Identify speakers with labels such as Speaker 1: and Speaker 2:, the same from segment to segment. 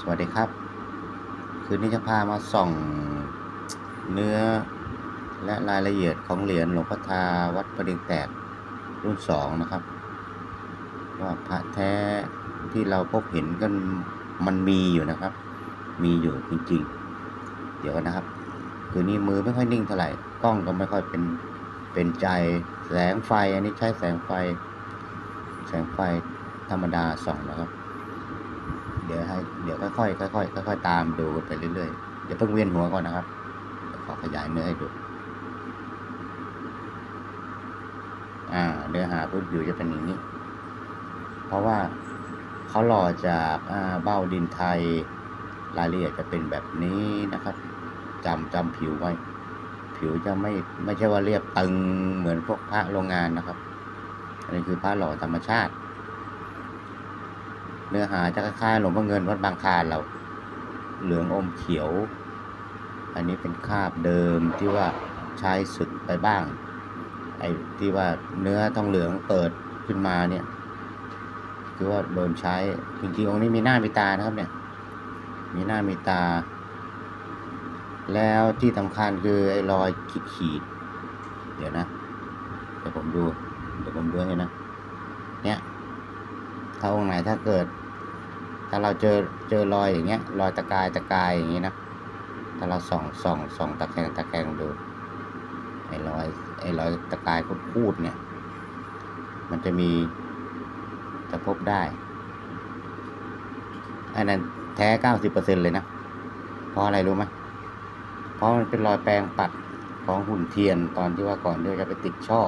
Speaker 1: สวัสดีครับ คืนนี้จะพามาส่องเนื้อและรายละเอียดของเหรียญหลวงพ่อทาวัดประเดิงแตกรุ่นสองนะครับ ว่าพระแท้ที่เราพบเห็นกันมันมีอยู่นะครับ มีอยู่จริงๆ เดี๋ยวกันนะครับ คืนนี้มือไม่ค่อยนิ่งเท่าไหร่กล้องก็ไม่ค่อยเป็นเป็นใจแสงไฟอันนี้ใช้แสงไฟ แสงไฟธรรมดาส่องนะครับ เดี๋ยวให้เดี๋ยวค่อยๆค่อยๆค่อยๆตามดูไปเรื่อยๆเดี๋ยวเพิ่งเวียนหัวก่อนนะครับขอขยายเนื้อให้ดูอ่าเนื้อหาพื้นผิวจะเป็นอย่างนี้ เพราะว่าเขาหล่อจากอ่าเบ้าดินไทยรายละเอียดจะเป็นแบบนี้นะครับจำจำผิวไว้ ผิวจะไม่ไม่ใช่ว่าเรียบตึงเหมือนพวกพระโรงงานนะครับอันนี้คือพระหล่อธรรมชาติ เนื้อหาจะคล้ายๆหลวงพ่อเงินวัดบางคลานเรา เหลืองอมเขียว อันนี้เป็นคาบเดิมที่ว่าใช้สึกไปบ้าง ไอ้ที่ว่าเนื้อทองเหลืองเปิดขึ้นมาเนี่ยคือว่าโดนใช้จริงๆองค์นี้มีหน้ามีตานะครับเนี่ย มีหน้ามีตา แล้วที่สำคัญคือไอ้รอยขีดขีดเดี๋ยวนะเดี๋ยวผมดู เดี๋ยวผมดูให้นะ เนี่ยถ้าองค์ไหนถ้าเกิด ถ้าเราเจอเจอรอยอย่างเงี้ยรอยตะกายตะกายอย่างงี้นะถ้าเราส่องส่องส่องตะแคงตะแคงดูไอ้รอยไอ้รอยตะกายพูดเนี่ย มันจะมีจะพบได้อันนั้นแท้เก้าสิบเปอร์เซ็นเลยนะเพราะอะไรรู้ไหมเพราะมันเป็นรอยแปรงปัดของหุ่นเทียนตอนที่ว่าก่อนที่จะไปติดช่อ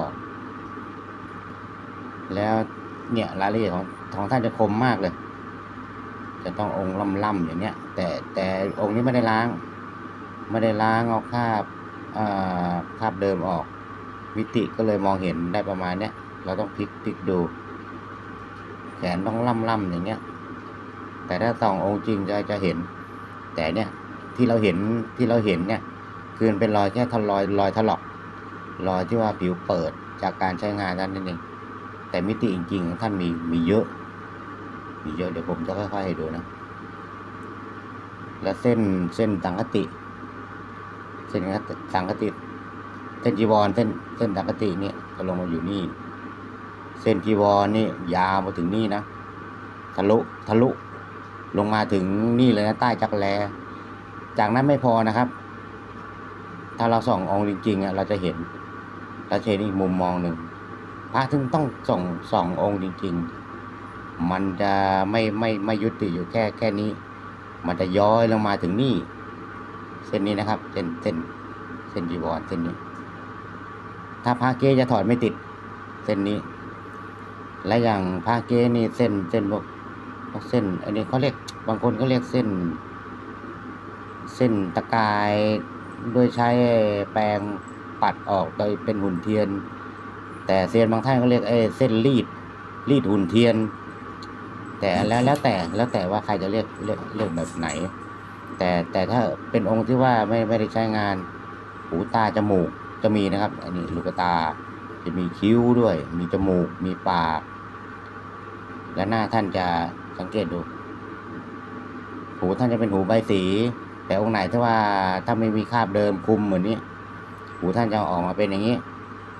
Speaker 1: แล้วเนี่ยรายละเอียดของของท่านจะคมมากเลย จะต้ององค์ล่ำๆอย่างเนี้ยแต่แต่องค์นี้ไม่ได้ล้าง ไม่ได้ล้างเอาคราบคราบเดิมออกมิติก็เลยมองเห็นได้ประมาณเนี้ยเราต้องพลิกพลิกดู แขนต้องล่ำๆอย่างเงี้ยแต่ถ้าส่ององค์จริงจะจะเห็น แต่เนี่ยที่เราเห็นที่เราเห็นเนี่ยคือเป็นรอยแค่ทลอยรอยถลอกรอยที่ว่าผิวเปิดจากการใช้งานนั่นเองแต่มิติจริงๆของท่านมีมีเยอะีเยอะเดี๋ยวผมจะค่อยๆให้ดูนะ แล้วเส้นเส้นสังคติ เส้นสังคติเส้นจีวรเส้นเส้นสังคติเนี่ยก็ลงมาอยู่นี่ เส้นจีวรนี่ยาวมาถึงนี่นะทะลุทะลุลงมาถึงนี่เลยนะใต้จักรแล จากนั้นไม่พอนะครับ ถ้าเราส่ององค์จริงๆอะเราจะเห็นเราจะเห็นอีกมุมมองหนึ่งพระถึงต้องส่องส่ององค์จริง ๆ มันจะไม่ไม่ไม่ยุติอยู่แค่แค่นี้ มันจะย้อยลงมาถึงนี่ เส้นนี้นะครับ เส้นเส้นเส้นจีวรเส้นนี้ ถ้าพระเกจะถอดไม่ติด เส้นนี้ และอย่างพระเกนี่เส้นเส้นพวกพวกเส้น อันนี้เขาเรียกบางคนก็เรียกเส้น เส้นตะกายโดยใช้แปรงปัดออกโดยเป็นหุ่นเทียน แต่เซียนบางท่านก็เรียกเอเส้นรีดรีดหุ่นเทียน แต่แล้วแล้วแต่แล้วแต่ว่าใครจะเรียกเรียกเรียกแบบไหน แต่แต่ถ้าเป็นองค์ที่ว่าไม่ไม่ได้ใช้งาน หูตาจมูกจะมีนะครับ อันนี้ลูกตาจะมีคิ้วด้วย มีจมูก มีปาก และหน้าท่านจะสังเกตดู หูท่านจะเป็นหูใบสี แต่องค์ไหนที่ว่าถ้าไม่มีคราบเดิมคุมเหมือนนี้ หูท่านจะออกมาเป็นอย่างนี้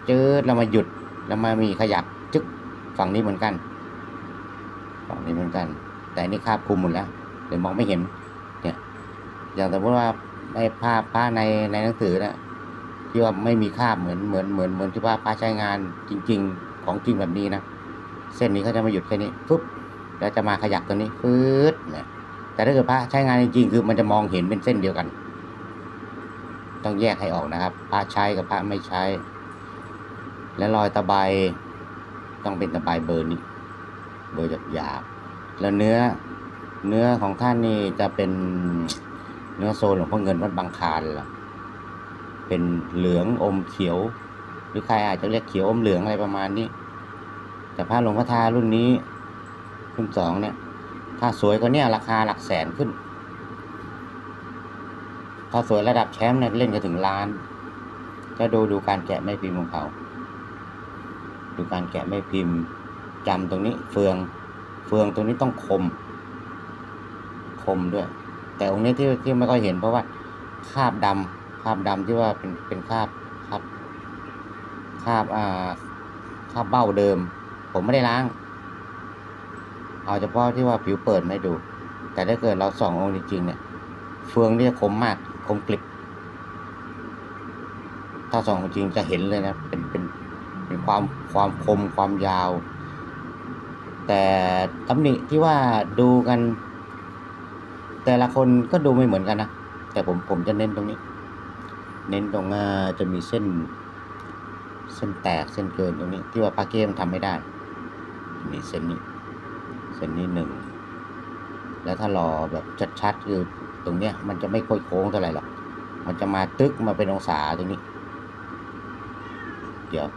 Speaker 1: จืดแล้วมาหยุดแล้วมามีขยับจึ๊กฝั่งนี้เหมือนกัน ฝั่งนี้เหมือนกัน แต่นี่คาบคุมหมดแล้วเลยวมองไม่เห็น เนี่ย อย่างสมมติว่าไอ้ภาพผ้าในในหนังสือนะที่ว่าไม่มีคาบเหมือนเหมือนเหมือนเหมือนที่ว่าผ้าใช้งานจริง ๆ ของจริงแบบนี้นะเส้นนี้เขาจะมาหยุดแค่นี้ปุ๊บแล้วจะมาขยับตัวนี้ฟืดเนี่ยแต่ถ้าเกิดพระใช้งานจริงๆคือมันจะมองเห็นเป็นเส้นเดียวกัน ต้องแยกให้ออกนะครับพระใช้กับพระไม่ใช้ และรอยตะไบต้องเป็นตะไบเบอร์นี้ เบอร์หยาบๆแล้วเนื้อเนื้อของท่านนี่จะเป็นเนื้อโซนหลวงพ่อเงินวัดบางคานล่ะเป็นเหลืองอมเขียว หรือใครอาจจะเรียกเขียวอมเหลืองอะไรประมาณนี้ แต่พระหลวงพ่อทารุ่นนี้รุ่นสองเนี่ย ถ้าสวยกว่าเนี้ราคาหลักแสนขึ้น ถ้าสวยระดับแชมป์เนี่ยเล่นก็ถึงล้านจะดูดูการแกะไม่พิมพ์ของเขา ดูการแกะไม่พิมพ์ จำตรงนี้เฟือง เฟืองตรงนี้ต้องคม คมด้วย แต่องค์นี้ที่ที่ไม่ค่อยเห็นเพราะว่าคราบดำคราบดำที่ว่าเป็นเป็นคราบคราบคราบอ่าคาบเบ้าเดิม ผมไม่ได้ล้าง เอาเฉพาะที่ว่าผิวเปิดไม่ดู แต่ถ้าเกิดเราส่ององค์จริงๆเนี่ย เฟืองนี่จะคมมากคมกริบถ้าส่องจริงจะเห็นเลยนะเป็นเป็นเป็นความความคมความยาว แต่ตำหนิที่ว่าดูกัน แต่ละคนก็ดูไม่เหมือนกันนะ แต่ผมผมจะเน้นตรงนี้ เน้นตรงจะมีเส้น เส้นแตกเส้นเกินตรงนี้ ที่ว่าปาเก้มันทำไม่ได้นี่เส้นนี้ เส้นนี้หนึ่งแล้วถ้ารอแบบชัดๆคือตรงเนี้ยมันจะไม่ค่อยโค้งเท่าไหร่หรอก มันจะมาตึกมาเป็นองศาตรงนี้ เดี๋ยว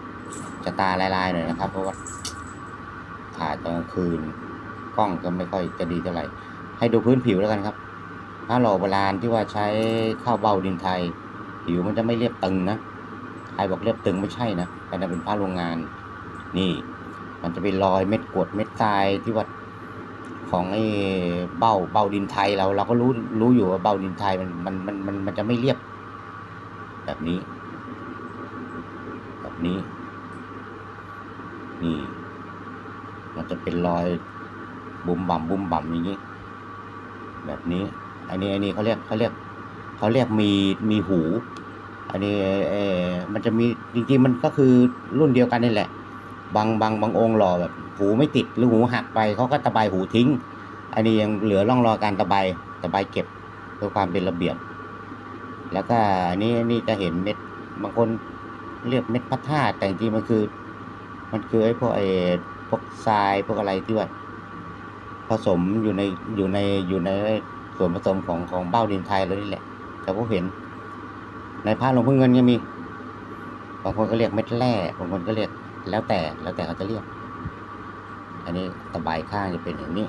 Speaker 1: จะตาลายๆหน่อยนะครับ เพราะว่า ถ่ายตอนกลางคืน กล้องก็ไม่ค่อยจะดีเท่าไหร่ ให้ดูพื้นผิวแล้วกันครับผ้าหล่อโบราณที่ว่าใช้ข้าวเบาดินไทย ผิวมันจะไม่เรียบตึงนะใครบอกเรียบตึงไม่ใช่นะแต่นั่นเป็นผ้าโรงงาน นี่ มันจะเป็นรอยเม็ดกรดเม็ดทรายที่ว่าของไอ้เบ้าเบ้าดินไทยเราเราก็รู้รู้อยู่ว่าเบ้าดินไทยมันมันมันมันมันจะไม่เรียบ แบบนี้ แบบนี้ นี่ มันจะเป็นรอยบุมบ่ำบุมบ่ำอย่างนี้ แบบนี้ อันนี้อันนี้เขาเรียกเขาเรียกเขาเรียกมีมีหู อันนี้เออมันจะมีจริงๆมันก็คือรุ่นเดียวกันนี่แหละ บางบางบางองค์หล่อแบบ หูไม่ติดหรือหูหักไปเขาก็ตะไบหูทิ้ง อันนี้ยังเหลือร่องรอยการตะไบตะไบเก็บเพื่อความเป็นระเบียบ แล้วก็อันนี้อันนี่จะเห็นเม็ดบางคนเรียกเม็ดพระธาตุแต่จริงๆมันคือ มันคือไอ้พวกไอ้ พวกทรายพวกอะไรที่ว่าผสมอยู่ในอยู่ในอยู่ในส่วนผสมของของเบ้าดินไทยแล้วนี่แหละแต่ผมเห็น ในผ้าหลวงพ่อเงินก็มีบางคนก็เรียกเม็ดแร่บางคนก็เรียกแล้วแต่แล้วแต่เขาจะเรียก อันนี้ตะไบข้างจะเป็นอย่างนี้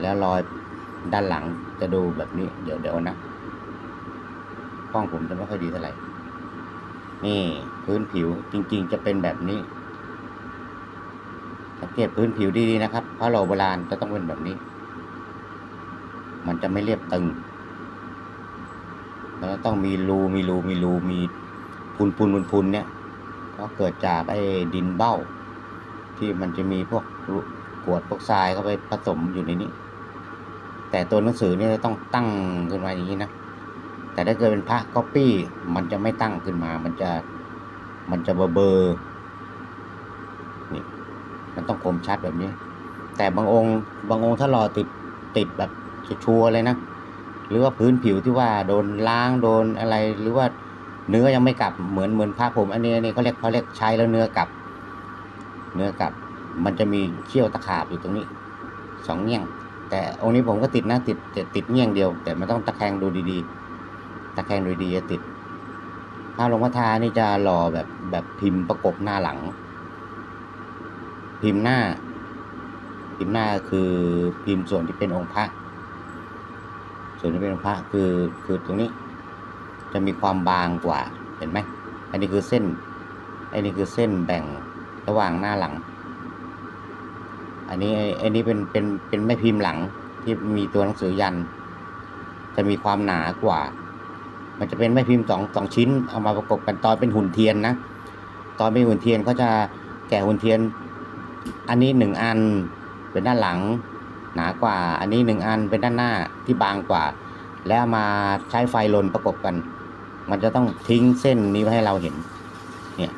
Speaker 1: แล้วรอยด้านหลังจะดูแบบนี้ เดี๋ยวเดี๋ยวนะกล้องผมจะไม่ค่อยดีเท่าไหร่นี่พื้นผิวจริง ๆ จะเป็นแบบนี้ สังเกตพื้นผิวดีๆนะครับพระโลโบราณจะต้องเป็นแบบนี้ มันจะไม่เรียบตึงแล้วต้องมีรูมีรูมีรูมีพุนพุนพุนพุนเนี่ยก็เกิดจากไอ้ดินเบ้า ที่มันจะมีพวกกวดพวกทรายเข้าไปผสมอยู่ในนี้ แต่ตัวหนังสือเนี่ยต้องตั้งขึ้นมาอย่างนี้นะแต่ถ้าเกิดเป็นพระก๊อปปี้มันจะไม่ตั้งขึ้นมา มันจะมันจะเบอร์เบอร์ มันต้องคมชัดแบบนี้ แต่บางองค์บางองค์ถ้ารอติดติดแบบชัวร์เลยนะ หรือว่าพื้นผิวที่ว่าโดนล้างโดนอะไรหรือว่าเนื้อยังไม่กลับเหมือนเหมือนผ้าผมอันนี้อันนี้เขาเรียกเขาเรียกใช้แล้วเนื้อกลับ เนื้อกลับ มันจะมีเขี้ยวตะขาบอยู่ตรงนี้สองเงี้ยง แต่องค์นี้ผมก็ติดนะติดแต่ติดเงี้ยงเดียว แต่มันต้องตะแคงดูดีๆ ตะแคงดูดีจะติดผ้าหลวงพ่อทานี่จะหล่อแบบแบบพิมพ์ประกบหน้าหลัง พิมพ์หน้า พิมพ์หน้าคือพิมพ์ส่วนที่เป็นองค์พระส่วนที่เป็นองค์พระคือคือตรงนี้ จะมีความบางกว่าเห็นไหมอันนี้คือเส้นอันนี้คือเส้นแบ่งระหว่างหน้าหลัง อันนี้อันนี้เป็นเป็นเป็นแม่พิมพ์หลังที่มีตัวหนังสือยัน จะมีความหนากว่า มันจะเป็นแม่พิมพ์สองสองชิ้น เอามาประกบกันตอนเป็นหุ่นเทียนนะ ตอนเป็นหุ่นเทียนเขาจะแกะหุ่นเทียน อันนี้หนึ่งอันเป็นด้านหลัง หนากว่า อันนี้หนึ่งอันเป็นด้านหน้าที่บางกว่า แล้วมาใช้ไฟลนประกบกัน มันจะต้องทิ้งเส้นนี้ไว้ให้เราเห็น เนี่ย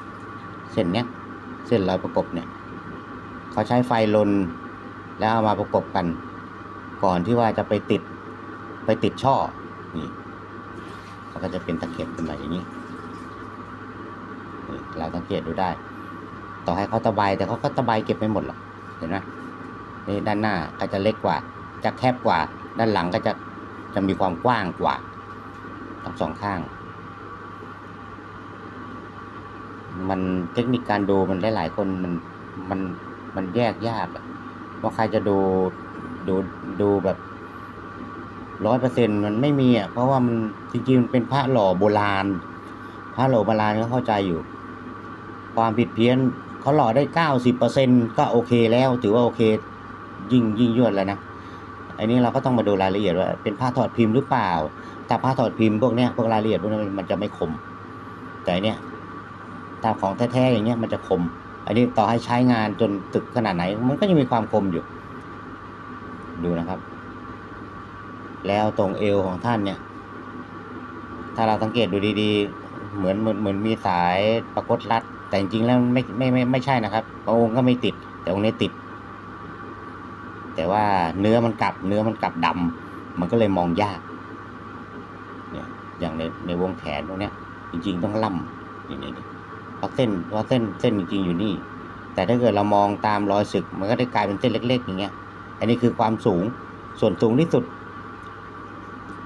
Speaker 1: เส้นเนี้ยเส้นรอยประกบเนี่ยเขาใช้ไฟลนแล้วเอามาประกบกัน ก่อนที่ว่าจะไปติดไปติดช่อนี่เขาก็จะเป็นตะเข็บขึ้นมาอย่างนี้นเราสังเกตดูได้ ต่อให้เขาตะไบแต่เขาก็ตะไบเก็บไม่หมดหรอกเห็นไหมนี่ด้านหน้าก็จะเล็กกว่า จะแคบกว่า ด้านหลังก็จะจะมีความกว้างกว่าทั้งสองข้าง มันเทคนิคการดูมันหลายๆคนมันมันมันแยกยากว่าใครจะดูดูดูแบบร้อยเปอร์เซ็นมันไม่มีอะเพราะว่ามันจริงๆมันเป็นพระหล่อโบราณ พระหล่อโบราณก็เข้าใจอยู่ ความผิดเพี้ยน เขาหล่อได้เก้าสิบเปอร์เซ็นก็โอเคแล้ว ถือว่าโอเค ยิ่งยิ่งยวดแล้วนะ อันนี้เราก็ต้องมาดูรายละเอียดว่า เป็นผ้าถอดพิมพ์หรือเปล่าถ้าผ้าถอดพิมพ์พวกเนี้ยพวกรายละเอียดพวกนี้มันจะไม่คม แต่เนี้ยถ้าของแท้ๆอย่างเงี้ยมันจะคม อันนี้ต่อให้ใช้งานจนตึกขนาดไหน มันก็ยังมีความคมอยู่ ดูนะครับ แล้วตรงเอวของท่านเนี่ย ถ้าเราสังเกตดูดีๆ เหมือนเหมือนเหมือนมีสายประกดรัด แต่จริงๆแล้วไม่ไม่ไม่ไม่ใช่นะครับบางองค์ก็ไม่ติด แต่องค์นี้ติด แต่ว่าเนื้อมันกลับ เนื้อมันกลับดำมันก็เลยมองยากเนี่ยอย่างในในวงแขนตรงเนี้ย จริง ๆ ต้องล่ำนี่นี่นี่เพราะเส้นเพราะเส้นเส้นจริงๆอยู่นี่ แต่ถ้าเกิดเรามองตามรอยสึก มันก็ได้กลายเป็นเส้นเล็ก ๆ อย่างเงี้ย อันนี้คือความสูงส่วนสูงที่สุด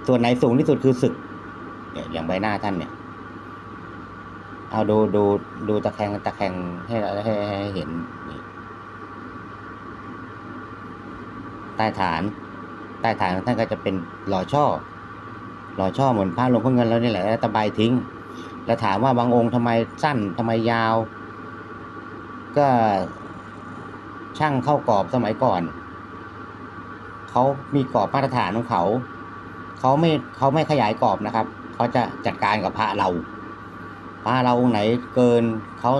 Speaker 1: ส่วนไหนสูงที่สุดคือสึกเนี่ยอย่างใบหน้าท่านเนี่ย เอาดูดูดูตะแคงตะแคงให้ให้ให้เห็นใต้ฐาน ใต้ฐานท่านก็จะเป็นหล่อช่อ หล่อช่อเหมือนผ้าลงพ่อเงินแล้วนี่แหละแล้วตะไบทิ้ง แล้วถามว่าบางองค์ทำไมสั้นทำไมยาว ก็ช่างเข้ากรอบสมัยก่อนเขามีกรอบมาตรฐานของเขาเขาไม่เขาไม่ขยายกรอบนะครับเขาจะจัดการกับพระเรา พระเราองค์ไหนเกินเขา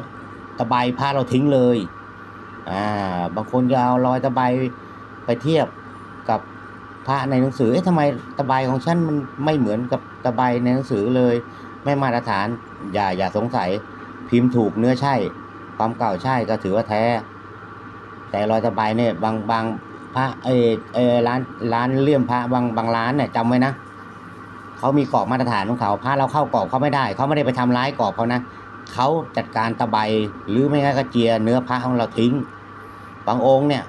Speaker 1: ตะไบพระเราทิ้งเลยอ่าบางคนจะเอารอยตะไบไปเทียบกับพระในหนังสือ เอ๊ะทำไมตะไบของฉันมันไม่เหมือนกับตะไบในหนังสือเลย ไม่มาตรฐาน อย่าอย่าสงสัย พิมพ์ถูกเนื้อใช่ ความเก่าใช่ก็ถือว่าแท้ แต่รอยตะไบเนี่ยบางบางพระเออเออร้านร้านเลี่ยมพระบางบางร้านเนี่ยจำไว้นะ เขามีกรอบมาตรฐานของเขาพระเราเข้ากรอบเขาไม่ได้ เขาไม่ได้ไปทำร้ายกรอบเขานะเขาจัดการตะไบหรือไม่งั้นก็เจียเนื้อพระของเราทิ้งบางองค์เนี่ย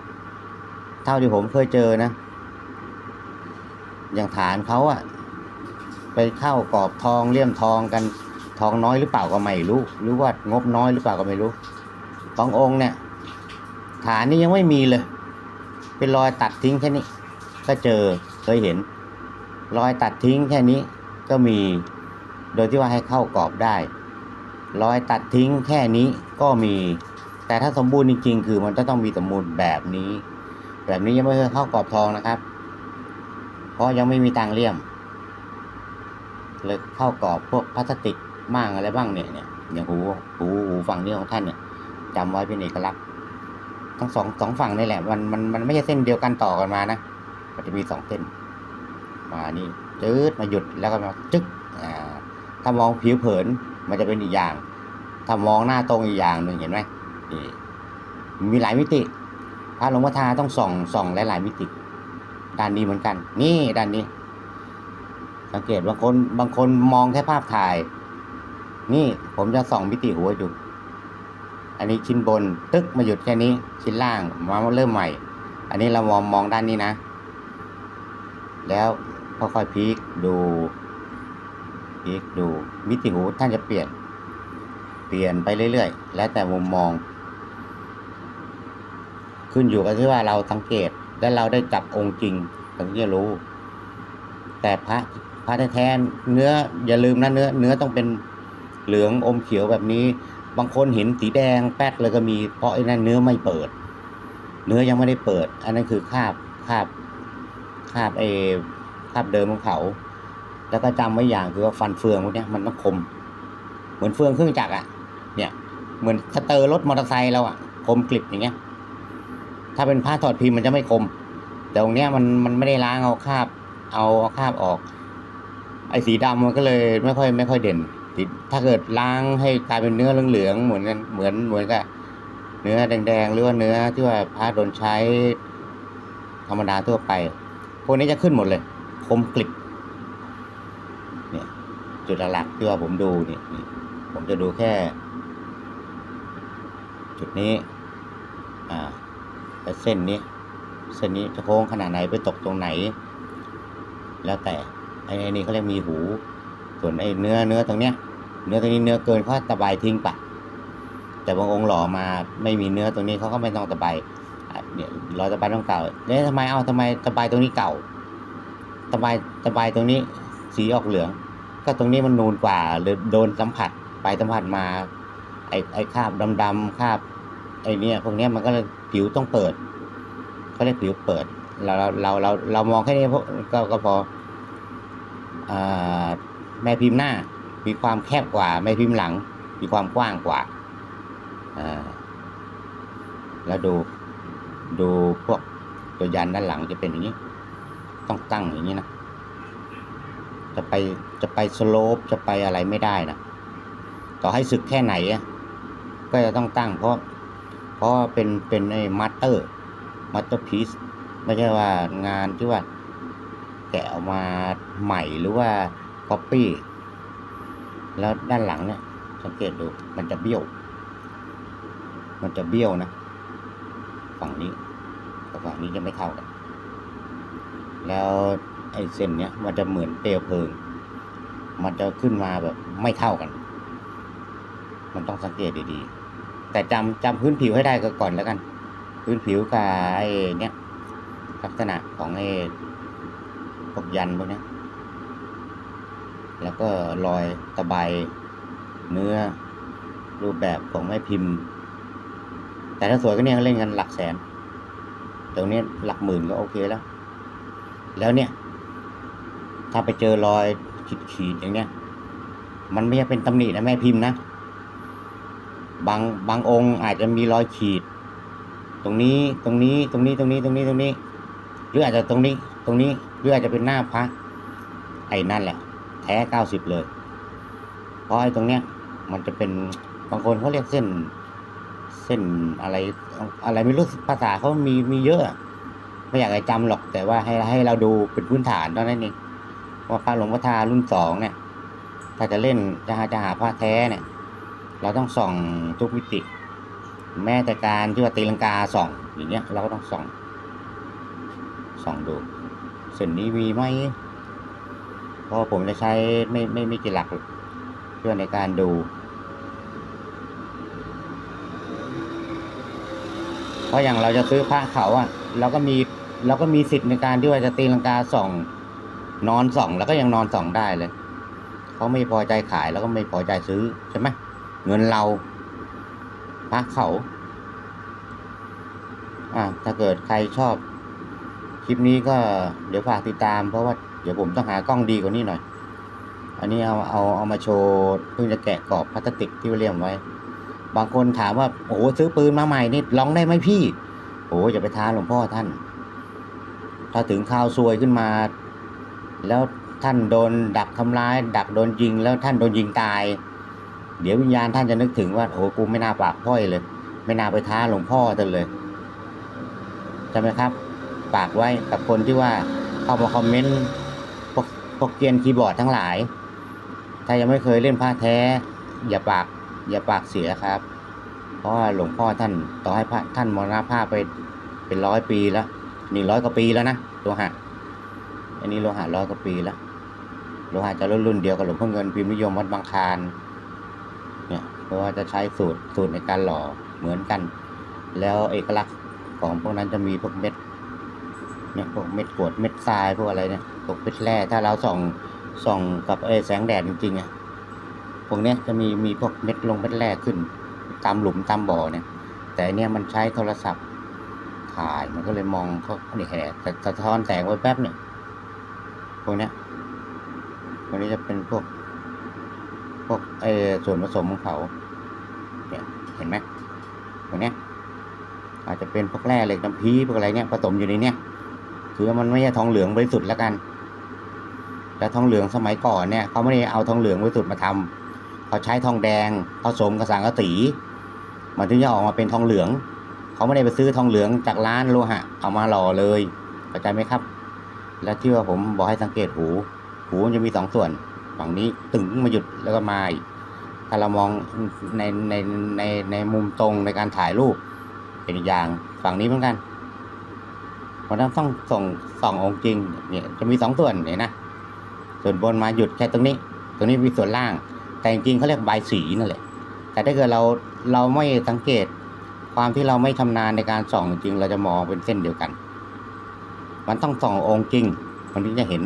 Speaker 1: เท่าที่ผมเคยเจอนะ อย่างฐานเขาอะไปเข้ากรอบทองเลี่ยมทองกันทองน้อยหรือเปล่าก็ไม่รู้ หรือว่างบน้อยหรือเปล่าก็ไม่รู้บางองค์เนี่ย ฐานนี่ยังไม่มีเลย เป็นรอยตัดทิ้งแค่นี้ ก็เจอเคยเห็น รอยตัดทิ้งแค่นี้ก็มี โดยที่ว่าให้เข้ากรอบได้ รอยตัดทิ้งแค่นี้ก็มี แต่ถ้าสมบูรณ์จริงๆ คือมันจะต้องมีสมบูรณ์แบบนี้ แบบนี้ยังไม่เคยเข้ากรอบทองนะครับ เพราะยังไม่มีตังเลี่ยม เลยเข้ากรอบพวกพลาสติกมั่งอะไรบ้างเนี่ยเนี่ยอย่างหูหูหูฝั่งนี้ของท่านเนี่ยจำไว้เป็นเอกลักษณ์ทั้งสองสองฝั่งนี่แหละ มันมันมันไม่ใช่เส้นเดียวกันต่อกันมานะ มันจะมีสองเส้น มานี่จืดมาหยุดแล้วก็มาจึ๊กอ่าถ้ามองผิวเผินมันจะเป็นอีกอย่าง ถ้ามองหน้าตรงอีกอย่างหนึ่งเห็นไหมนี่มีหลายมิติพระหลวงพ่อทาต้องส่องส่องหลายหลายๆมิติ ด้านนี้เหมือนกัน นี่ด้านนี้ สังเกตบางคนบางคนมองแค่ภาพถ่าย นี่ผมจะส่องมิติหัวให้ดูอันนี้ชิ้นบนตึกมาหยุดแค่นี้ ชิ้นล่างมาเริ่มใหม่ อันนี้เรามองมองด้านนี้นะ แล้ว ค่อยๆพลิกดูพลิกดูมิติหูท่านจะเปลี่ยน เปลี่ยนไปเรื่อยๆ แล้วแต่มุมมอง ขึ้นอยู่กับที่ว่าเราสังเกตและเราได้จับองค์จริงถึงจะรู้ แต่พระพระแท้ๆเนื้ออย่าลืมนะเนื้อ เนื้อต้องเป็นเหลืองอมเขียวแบบนี้ บางคนเห็นสีแดงแป๊ดเลยก็มี เพราะไอ้นั่นเนื้อไม่เปิด เนื้อยังไม่ได้เปิด อันนั้นคือคาบคาบคาบเอาบเดิมของเขา แล้วก็จำไว้อย่างคือว่าฟันเฟืองพวกนี้มันต้องคม เหมือนเฟืองเครื่องจักรอะเนี่ย เหมือนสเตอร์รถมอเตอร์ไซค์เราอะคมกริบอย่างเงี้ย ถ้าเป็นผ้าถอดพิมพ์มันจะไม่คม แต่ตรงเนี้ยมันมันไม่ได้ล้างเอาคราบ เอาเอาคราบออก ไอ้สีดำมันก็เลยไม่ค่อย ไม่ค่อยเด่นถ้าเกิดล้างให้กลายเป็นเนื้อเหลืองๆเหมือนกันเหมือนเหมือนกับเนื้อแดงๆหรือว่าเนื้อที่ว่าพระโดนใช้ธรรมดาทั่วไป พวกนี้จะขึ้นหมดเลย คมกลิบเนี่ยจุดหลักที่ว่าผมดูเนี่ยผมจะดูแค่ จุดนี้ อ่าแต่เส้นนี้ เส้นนี้จะโค้งขนาดไหนไปตกตรงไหน แล้วแต่ไอ้ไอ้นี่เขาเรียกมีหู ส่วนไอ้เนื้อเนื้อตรงเนี้ย เนื้อตรงนี้เนื้อเกินเขาตะไบทิ้งไปแต่บางองค์หล่อมาไม่มีเนื้อตรงนี้เขาก็ไม่ต้องตะไบเนี่ยรอยตะไบต้องเก่าเนี่ยทำไมเอาทำไมตะไบตรงนี้เก่า ตะไบตะไบตรงนี้สีออกเหลือง ก็ตรงนี้มันนูนกว่าหรือโดนสัมผัสไปสัมผัสมา ไอ้ไอ้คราบดำๆคราบไอ้เนี่ยพวกเนี้ยมันก็เลยผิวต้องเปิดเขาเรียกผิวเปิด เราเราเราเราเรามองแค่นี้พอก็ก็พออแม่พิมพ์หน้า มีความแคบกว่าแม่พิมพ์หลัง มีความกว้างกว่าแล้วดูดูพวกตัวยันด้านหลังจะเป็นอย่างนี้ ต้องตั้งอย่างนี้นะ จะไปจะไปสโลปจะไปอะไรไม่ได้นะ ต่อให้สึกแค่ไหนอะก็จะต้องตั้ง เพราะเพราะว่าเป็นเป็นไอ้มาสเตอร์มาสเตอร์พีซไม่ใช่ว่างานที่ว่าแกะออกมาใหม่หรือว่าก๊อปปี้แล้วด้านหลังเนี่ยสังเกตดูมันจะเบี้ยว มันจะเบี้ยวนะ ฝั่งนี้กับฝั่งนี้จะไม่เท่ากัน แล้วไอ้เส้นเนี้ยมันจะเหมือนเปลวเพลิง มันจะขึ้นมาแบบไม่เท่ากัน มันต้องสังเกตดีๆ แต่จำจำพื้นผิวให้ได้ก็ก่อนแล้วกัน พื้นผิวกับไอ้เนี้ยลักษณะของไอ้พวกยันพวกเนี้ยแล้วก็รอยตะไบเนื้อรูปแบบของแม่พิมพ์ แต่ถ้าสวยก็เนี่ยเล่นกันหลักแสนตรงนี้หลักหมื่นก็โอเคแล้ว แล้วเนี่ย ถ้าไปเจอรอยขีดๆอย่างเนี้ย มันไม่ใช่เป็นตำหนินะแม่พิมพ์นะ บางบางองค์อาจจะมีรอยขีด ตรงนี้ตรงนี้ตรงนี้ตรงนี้ตรงนี้ตรงนี้ หรืออาจจะตรงนี้ ตรงนี้หรืออาจจะเป็นหน้าพระไอ้นั่นแหละ แท้เก้าสิบเลย เพราะไอ้ตรงเนี้ย มันจะเป็นบางคนเขาเรียกเส้น เส้นอะไรอะไรไม่รู้ภาษาเขามีมีเยอะ ไม่อยากให้จำหรอกแต่ว่าให้ให้เราดูเป็นพื้นฐานเท่านั้นเองว่าพระหลวงพ่อทารุ่นสองเนี่ย ถ้าจะเล่นจะหาจะหาพระแท้เนี่ย เราต้องส่องทุกมิติ แม้แต่การที่ว่าตีลังกาส่องอย่างเงี้ยเราก็ต้องส่องส่องดูเส้นนี้มีไหมเพราะผมจะใช้ไม่ไม่ไม่กี่หลักเพื่อในการดูเพราะอย่างเราจะซื้อพระเขาอะเราก็มี เราก็มีสิทธิ์ในการที่ว่าจะตีลังกาส่องนอนส่องแล้วก็ยังนอนส่องได้เลยเขาไม่พอใจขายแล้วก็ไม่พอใจซื้อใช่ไหมเงินเราพระเขาอะถ้าเกิดใครชอบคลิปนี้ก็เดี๋ยวฝากติดตาม เพราะว่าเดี๋ยวผมต้องหากล้องดีกว่านี้หน่อย อันนี้เอาเอาเอามาโชว์เพิ่งจะแกะกรอบพลาสติกที่เรียมไว้ บางคนถามว่าโอ้โหซื้อปืนมาใหม่นี่ลองได้ไหมพี่โอ้อย่าไปท้าหลวงพ่อท่าน ถ้าถึงข่าวซวยขึ้นมา แล้วท่านโดนดักทำร้าย ดักโดนยิง แล้วท่านโดนยิงตาย เดี๋ยววิญญาณท่านจะนึกถึงว่าโอ้กูไม่น่าปากพ้อยเลย ไม่น่าไปท้าหลวงพ่อท่านเลยใช่ไหมครับฝากไว้กับคนที่ว่าเข้ามาคอมเมนต์พวกพวกเกียนคีย์บอร์ดทั้งหลาย ถ้ายังไม่เคยเล่นผ้าแท้ อย่าปากอย่าปากเสียครับ เพราะว่าหลวงพ่อท่านต่อให้พระท่านมรณภาพไปเป็นร้อยปีแล้ว นี่ร้อยกว่าปีแล้วนะโลหะ อันนี้โลหะร้อยกว่าปีแล้วโลหะจะรุ่นรุ่นเดียวกับหลวงพ่อเงินพิมพ์นิยมวัดบางคานเนี่ยเพราะว่าจะใช้สูตรสูตรในการหล่อเหมือนกัน แล้วเอกลักษณ์ของพวกนั้นจะมีพวกเม็ดเนี่ยพวกเม็ดกรวดเม็ดทรายพวกอะไรเนี่ยพวกเม็ดแร่ถ้าเราส่องส่องกับเอแสงแดดจริงๆอะพวกเนี้ยจะมีมีพวกเม็ดลงเม็ดแร่ขึ้น ตามหลุมตามบ่อเนี่ย แต่เนี่ยมันใช้โทรศัพท์ ถ่ายมันก็เลยมองเขาเนี่ยแหละแต่สะท้อนแสงไว้แป๊บเนี่ยพวกนี้พวกนี้จะเป็นพวก พวกเออส่วนผสมของเขาเนี่ยเห็นไหมพวกนี้อาจจะเป็นพวกแร่เหล็กน้ำพีพวกอะไรเนี่ยผสมอยู่ในเนี้ยคือมันไม่ใช่ทองเหลืองบริสุทธิ์แล้วกัน แต่ทองเหลืองสมัยก่อนเนี่ยเขาไม่ได้เอาทองเหลืองบริสุทธิ์มาทำเขาใช้ทองแดงผสมกับสังกะสีมันถึงจะออกมาเป็นทองเหลือง เขาไม่ได้ไปซื้อทองเหลืองจากร้านโลหะ เอามาหล่อเลยเข้าใจไหมครับ และที่ว่าผมบอกให้สังเกตหู หูมันจะมีสองส่วนฝั่งนี้ตึงมาหยุดแล้วก็มาอีกถ้าเรามองในในในในมุมตรงในการถ่ายรูป เป็นอย่างฝั่งนี้เหมือนกันเพราะนั้นต้องส่องสององค์จริงเนี่ยจะมีสองส่วนเนี่ยนะส่วนบนมาหยุดแค่ตรงนี้ ตรงนี้มีส่วนล่าง แต่จริงๆเขาเรียกใบสีนั่นแหละแต่ถ้าเกิดเราเราไม่สังเกต ความที่เราไม่ชำนาญในการส่องจริง เราจะมองเป็นเส้นเดียวกัน มันต้องส่ององค์จริงคนที่จะเห็น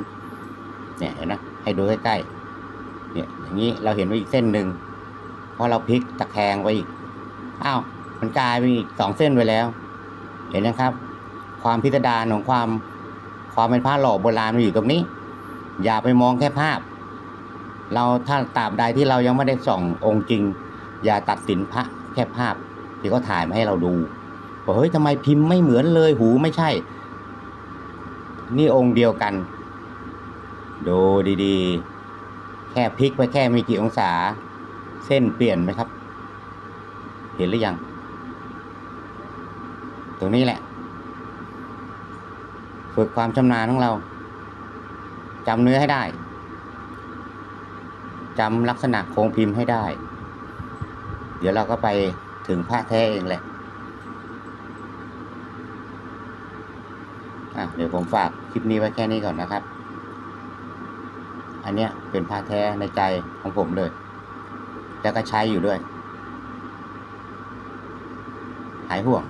Speaker 1: เนี่ยเห็นนะให้ดูใกล้ๆเนี่ยอย่างนี้เราเห็นว่าอีกเส้นหนึ่งเพราะเราพลิกตะแคงไปอีกอ้าวมันกลายเป็นอีกสองเส้นไปแล้ว เห็นนะครับ ความพิสดารของความความเป็นพระหล่อโบราณมันอยู่ตรงนี้ อย่าไปมองแค่ภาพ เราถ้าตราบใดที่เรายังไม่ได้ส่ององค์จริง อย่าตัดสินพระแค่ภาพ ที่เขาถ่ายมาให้เราดูบอกเฮ้ยทำไมพิมพ์ไม่เหมือนเลยหูไม่ใช่ นี่องค์เดียวกัน ดูดีๆ แค่พลิกไปแค่ไม่กี่องศา เส้นเปลี่ยนไหมครับ เห็นหรือยัง ตรงนี้แหละ ฝึกความชำนาญของเราจำเนื้อให้ได้จำลักษณะโครงพิมพ์ให้ได้ เดี๋ยวเราก็ไป ถึงพระแท้เองแหละอะเดี๋ยวผมฝากคลิปนี้ไว้แค่นี้ก่อนนะครับ อันเนี้ยเป็นพระแท้ในใจของผมเลย แล้วก็ใช้อยู่ด้วย หายห่วง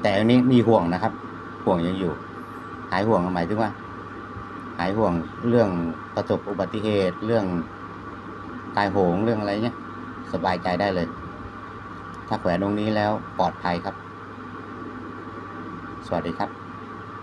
Speaker 1: แต่อันนี้มีห่วงนะครับ ห่วงยังอยู่ หายห่วงหมายถึงว่า หายห่วงเรื่องประสบอุบัติเหตุเรื่องตายโหงเรื่องอะไรเงี้ยสบายใจได้เลย ถ้าแขวนตรงนี้แล้วปลอดภัยครับ สวัสดีครับ